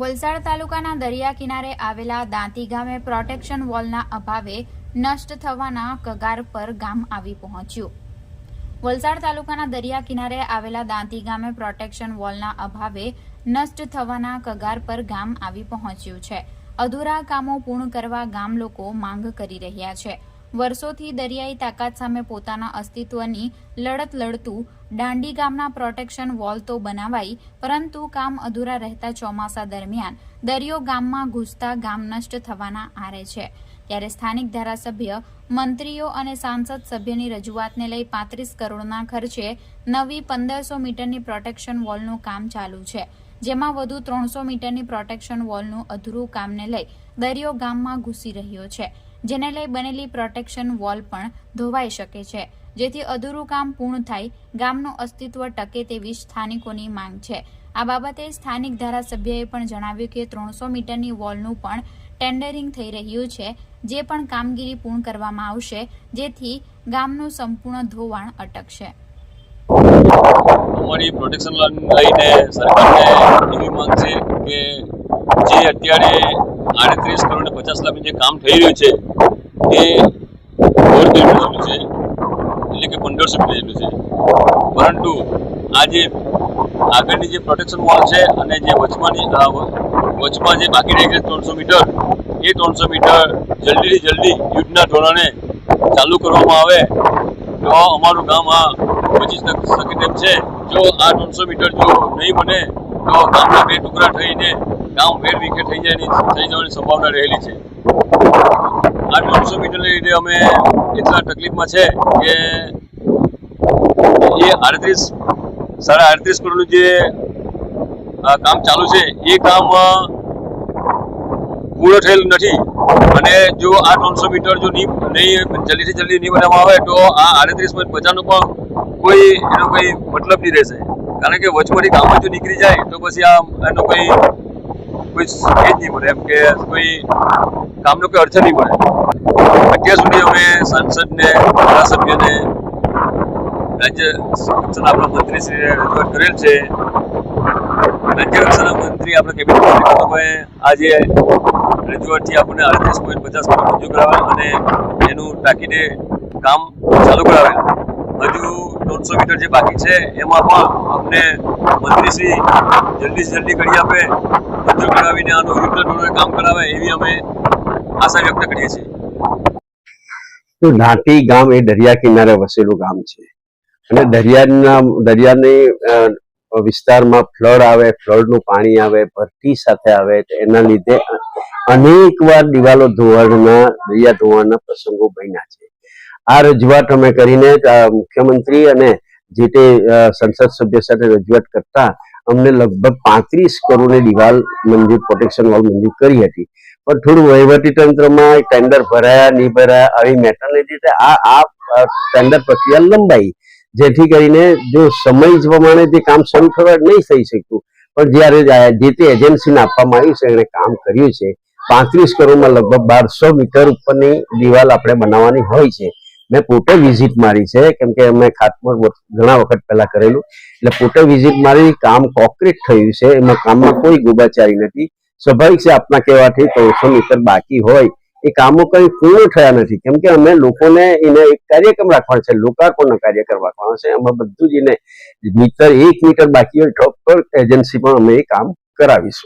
વલસાડ તાલુકાના દરિયા કિનારે આવેલા દાંતી ગામે પ્રોટેક્શન વોલના અભાવે નષ્ટ થવાના કગાર પર ગામ આવી પહોંચ્યું. વલસાડ તાલુકાના દરિયા કિનારે આવેલા દાંતી ગામે પ્રોટેક્શન વોલના અભાવે નષ્ટ થવાના કગાર પર ગામ આવી પહોંચ્યું છે. અધૂરા કામો પૂર્ણ કરવા ગામ લોકો માંગ કરી રહ્યા છે. વર્ષોથી દરિયાઈ તાકાત સામે પોતાના અસ્તિત્વની લડત લડતું દાંડી ગામના પ્રોટેક્શન વોલ તો બનાવાઈ, પરંતુ કામ અધૂરા રહેતા ચોમાસા દરમિયાન દરિયો ગામમાં ઘૂસતા ગામ નષ્ટ થવાના આરે છે. ત્યારે સ્થાનિક ધારાસભ્ય, મંત્રીઓ અને સાંસદ સભ્યની રજૂઆતને લઈ પાંત્રીસ કરોડના ખર્ચે નવી પંદરસો મીટરની પ્રોટેક્શન વોલનું કામ ચાલુ છે. જેમાં વધુ ત્રણસો મીટરની પ્રોટેક્શન વોલનું અધૂરું કામને લઈ દરિયો ગામમાં ઘૂસી રહ્યો છે. જેને લઈ બનેલી પ્રોટેક્શન વોલ પણ ધોવાઈ શકે છે. જેથી અધૂરું કામ પૂર્ણ થાય, ગામનું અસ્તિત્વ ટકે તેવી સ્થાનિકોની માંગ છે. આ બાબતે સ્થાનિક ધારાસભ્યએ પણ જણાવ્યું કે ત્રણસો મીટરની વોલનું પણ ટેન્ડરિંગ થઈ રહ્યું છે, જે પણ કામગીરી પૂર્ણ કરવામાં આવશે, જેથી ગામનું સંપૂર્ણ ધોવાણ અટકશે. અમારી પ્રોટેક્શન લઈને સરકારને એવી માંગ છે કે જે અત્યારે આડત્રીસ કરોડ પચાસ લાખનું જે કામ થઈ રહ્યું છે, એ દોઢ કિલોમીટર છે. એટલે કે પંદરસો મીટર છે. પરંતુ આ જે આગળની જે પ્રોટેક્શન વોલ છે અને જે વચમાંની વચમાં જે બાકી રહી ગઈ ત્રણસો મીટર, એ ત્રણસો મીટર જલ્દીથી જલ્દી યુદ્ધના ધોરણે ચાલુ કરવામાં આવે. તો અમારું ગામ આ બચી શકે તેમ છે. જો આ ત્રણસો મીટર જો નહીં બને, તો ગામના બે ટુકડા થઈને ગામ વેર વિકેટ થઈ જાય થઈ જવાની સંભાવના રહેલી છે. આ ત્રણસો મીટરને લીધે અમે એટલા તકલીફમાં છે કે એ આડત્રીસ, સાડા આડત્રીસ કરોડનું જે કામ ચાલુ છે, એ કામ પૂર્ણ થયેલ નથી. અને જો આ ત્રણસો મીટર જો નહીં નહીં, જલ્દીથી જલ્દી નહીં બનાવવામાં આવે તો આ આડત્રીસ પોઈન્ટ પચાસનો પણ કોઈ એનો કોઈ મતલબ નહીં રહેશે. કારણ કે વચમાંથી કામ જો નીકળી જાય તો પછી આ એનો કોઈ કોઈ એ જ નહીં મળે એમ કે કોઈ કામનો કોઈ અર્થ નહીં મળે અત્યાર સુધી અમે સાંસદને, ધારાસભ્યને, રાજ્ય કક્ષાના આપણા મંત્રીશ્રીને રજૂઆત કરેલ છે. રાજ્ય કક્ષાના મંત્રી, આપણા કેબિનેટ મંત્રી આજે રજૂઆતથી આપણને અડત્રીસ પોઈન્ટ પચાસ કરોડ મંજૂર કરાવેલ અને એનું તાકીદે કામ ચાલુ કરાવેલ. હજુ દોઢસો મીટર જે બાકી છે, એમાં પણ અમને મંત્રીશ્રી જલ્દી જલ્દી કરી આપે. કરાવીને આનું યુદ્ધ ધોરણે કામ કરાવે એવી અમે આશા વ્યક્ત કરીએ છીએ. તો નાટી ગામ એ દરિયા કિનારે વસેલું ગામ છે. અને દરિયાના, દરિયાની વિસ્તારમાં ફ્લડ આવે, ફ્લડનું પાણી આવે, ભરતી સાથે આવે એના લીધે અનેક વાર દિવાલો ધોવાણના દરિયા ધોવાણના પ્રસંગો બન્યા છે. આ રજૂઆત અમે કરીને મુખ્યમંત્રી અને જે તે સંસદ સભ્ય સાથે રજૂઆત કરતા અમને લગભગ પાંત્રીસ કરોડની દિવાલ મંજૂર પ્રોટેક્શન વોલ મંજૂર કરી હતી. પણ થોડું વહીવટી તંત્રમાં ટેન્ડર ભરાયા, નહીં ભરાયા, આવી મેટરને લીધે આ આ ટેન્ડર પ્રક્રિયા લંબાઈ. જેથી કરીને જો સમય પ્રમાણે જે કામ શરૂ થવા નહીં થઈ શક્યું. પણ જ્યારે જે તે એજન્સીને આપવામાં આવ્યું છે, એણે કામ કર્યું છે, પાંત્રીસ કરોડમાં લગભગ બારસો મીટર ઉપરની દિવાલ આપણે બનાવવાની હોય છે. મેં પોતે વિઝિટ મારી છે, કેમ કે અમે ખાતમુહૂર્ત ઘણા વખત પહેલા કરેલું. એટલે પોતે વિઝિટ મારી, કામ કોન્ક્રીટ થયું છે, એમાં કામમાં કોઈ ગુબાચારી નથી. સ્વાભાવિક છે આપના કહેવાથી ત્રણસો મીટર બાકી હોય. એ કામો કઈ પૂર્ણ થયા નથી. કેમ કે અમે લોકોને એને એક કાર્યક્રમ રાખવાનો છે, લોકાર્પણનો કાર્યક્રમ રાખવાનો છે. એમાં બધું જ એને મીટર એક મીટર બાકી હોય તો પર એજન્સી પણ અમે એ કામ કરાવીશું.